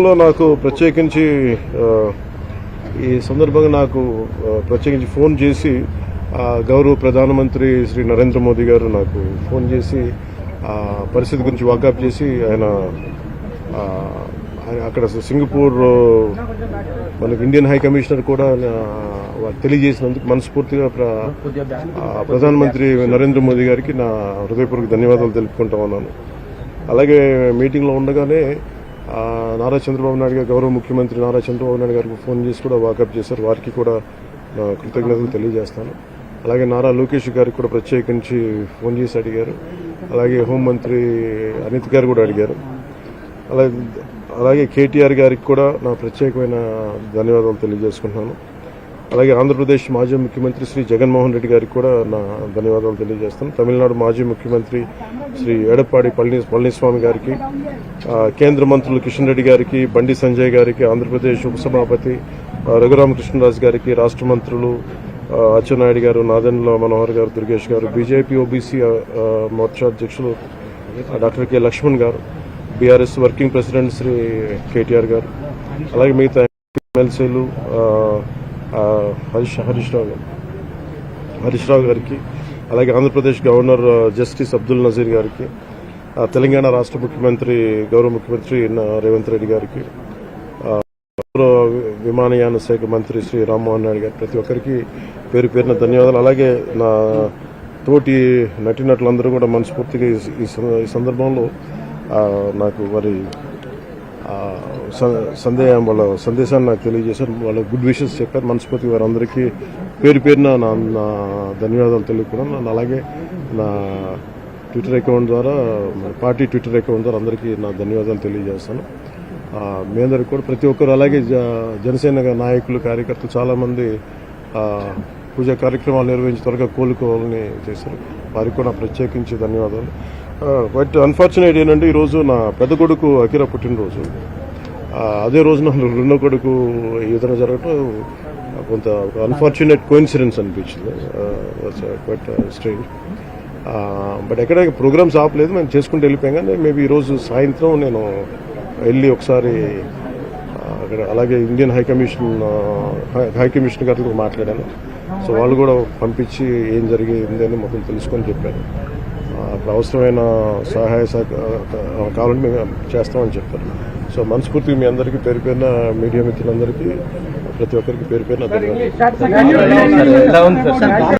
లో నాకు ప్రత్యేకించి ఈ సందర్భంగా నాకు ప్రత్యేకించి ఫోన్ చేసి గౌరవ ప్రధానమంత్రి శ్రీ నరేంద్ర మోదీ గారు నాకు ఫోన్ చేసి ఆ పరిస్థితి గురించి వాకప్ చేసి ఆయన అక్కడ సింగపూర్ మనకి ఇండియన్ హై కమిషనర్ కూడా తెలియజేసినందుకు మనస్ఫూర్తిగా ప్ర- ప్రధానమంత్రి నరేంద్ర మోదీ గారికి నా హృదయపూర్వక ధన్యవాదాలు తెలుపుకుంటా ఉన్నాను. అలాగే మీటింగ్లో ఉండగానే నారా చంద్రబాబు నాయుడు గారు గౌరవ ముఖ్యమంత్రి నారా చంద్రబాబు నాయుడు గారికి ఫోన్ చేసి కూడా వాకప్ చేశారు. వారికి కూడా నా కృతజ్ఞతలు తెలియజేస్తాను. అలాగే నారా లోకేష్ గారికి కూడా ప్రత్యేకించి ఫోన్ చేసి అడిగారు. అలాగే హోంమంత్రి అనిత్ గారు కూడా అడిగారు. అలాగే అలాగే కేటీఆర్ గారికి కూడా నా ప్రత్యేకమైన ధన్యవాదాలు తెలియజేసుకుంటున్నాను. అలాగే ఆంధ్రప్రదేశ్ మాజీ ముఖ్యమంత్రి శ్రీ జగన్మోహన్ రెడ్డి గారికి కూడా నా ధన్యవాదాలు తెలియజేస్తాను. తమిళనాడు మాజీ ముఖ్యమంత్రి శ్రీ ఎడప్పాడి పళని పళనిస్వామి గారికి కేంద్ర మంత్రులు కిషన్ రెడ్డి గారికి బండి సంజయ్ గారికి ఆంధ్రప్రదేశ్ ఉపసభాపతి రఘురామకృష్ణరాజు గారికి రాష్ట్ర మంత్రులు అచ్చెన్నాయుడు గారు నాదెండ్ల మనోహర్ గారు దుర్గేష్ గారు బీజేపీ ఓబీసీ మోర్చా అధ్యక్షులు doctor K Laxman garu BRS working president Shri KTR garu అలాగే మిగతా ఎమ్మెల్సీలు హరీష్ హరీష్ రావు గారు. హరీష్ రావు గారికి అలాగే ఆంధ్రప్రదేశ్ గవర్నర్ జస్టిస్ అబ్దుల్ నజీర్ గారికి తెలంగాణ రాష్ట్ర ముఖ్యమంత్రి గౌరవ ముఖ్యమంత్రి రేవంత్ రెడ్డి గారికి విమానయాన శాఖ మంత్రి శ్రీ రామ్మోహన్ నాయుడు గారు ప్రతి ఒక్కరికి పేరు పేరున ధన్యవాదాలు. అలాగే నా తోటి నటినటులందరూ కూడా మనస్ఫూర్తిగా ఈ- ఈ సందర్భంలో నాకు మరి సందేహం వాళ్ళ సందేశాన్ని నాకు తెలియజేశారు. వాళ్ళ గుడ్ విషెస్ చెప్పారు. మనస్ఫూర్తి వారందరికీ పేరు పేరున నా నా ధన్యవాదాలు తెలుపుకున్నాను నన్ను అలాగే నా ట్విట్టర్ అకౌంట్ ద్వారా పార్టీ ట్విట్టర్ అకౌంట్ ద్వారా అందరికీ నా ధన్యవాదాలు తెలియజేస్తాను. మీ అందరికి కూడా ప్రతి ఒక్కరు అలాగే జ- జనసేన నాయకులు కార్యకర్తలు చాలామంది పూజా కార్యక్రమాలు నిర్వహించి త్వరగా కోలుకోవాలని చేశారు. వారికి కూడా ప్రత్యేకించి ధన్యవాదాలు. బట్ అన్ఫార్చునేట్ ఏంటంటే ఈరోజు నా పెద్ద కొడుకు అఖిర పుట్టినరోజు. అదే రోజు నా రెండో కొడుకు ఈ విధంగా జరగటం కొంత అన్ఫార్చునేట్ కోయిన్సిడెన్స్ అనిపించింది. బట్ స్ట్రేంజ్ బట్ ఎక్కడ ప్రోగ్రామ్స్ ఆపలేదు మేము చేసుకుంటూ వెళ్ళిపోయాం. కానీ మేబీ ఈరోజు సాయంత్రం నేను వెళ్ళి ఒకసారి అక్కడ అలాగే Indian high commission high- high commission గారితో మాట్లాడాను. సో వాళ్ళు కూడా పంపించి ఏం జరిగింది అని మొత్తం తెలుసుకొని చెప్పారు. అప్పుడు అవసరమైన సహాయ సహక కావాలంటే మేము చేస్తామని చెప్పారు. సో మనస్ఫూర్తిగా మీ అందరికీ పేరు పేరున మీడియా మిత్రులందరికీ ప్రతి ఒక్కరికి పేరు పేరున